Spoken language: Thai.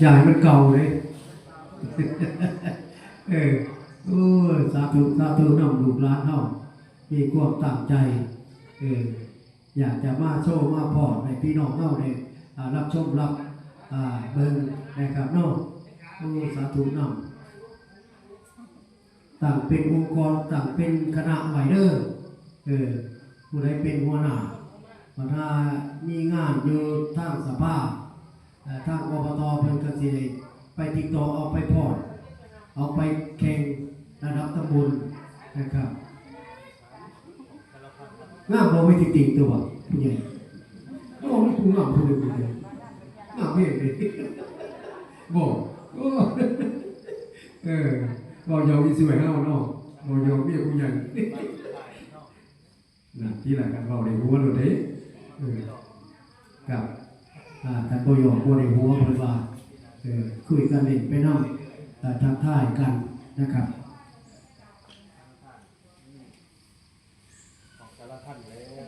อยากให้มันเก่าเลย เออโอ้ยสาธุสาธุน้ำลูกหลานเฮามีความตั้งใจ เออ อยากจะมาโชว์มาพอดในพี่น้องเฮาเนี่ยรับชมรับอ่าเบิ่งนะครับเนาะโอ้สาธุน้ำต่างเป็นองค์กรต่างเป็นคณะไหวเด้อเออผู้ใดเป็นหัวหน้าปัญหามีงานอยู่ทางสภาเอ่อทางอบตเพิ่นก็ สิได้ไปติดต่อเอาไปพอดเอาไปแข่งระดับตำบลนะครับงามบ่ไม่ติดติงตัวผู้ใหญ่โอ้มันกูงามผู้เดียผู้เดียวงามเพียงเลยบอกโอ้เออบอกยอมอีสวยเฮาเนาะบอกยอมเมียผู้ใหญ่นะที่หลักการเราในหัวเราเด้เออกับอ่าการประโยชน์บัวในหัวเพิ่นว่า คุยกันเล่นไปน้องทักทายกันนะครับของแต่ละท่านแล้ว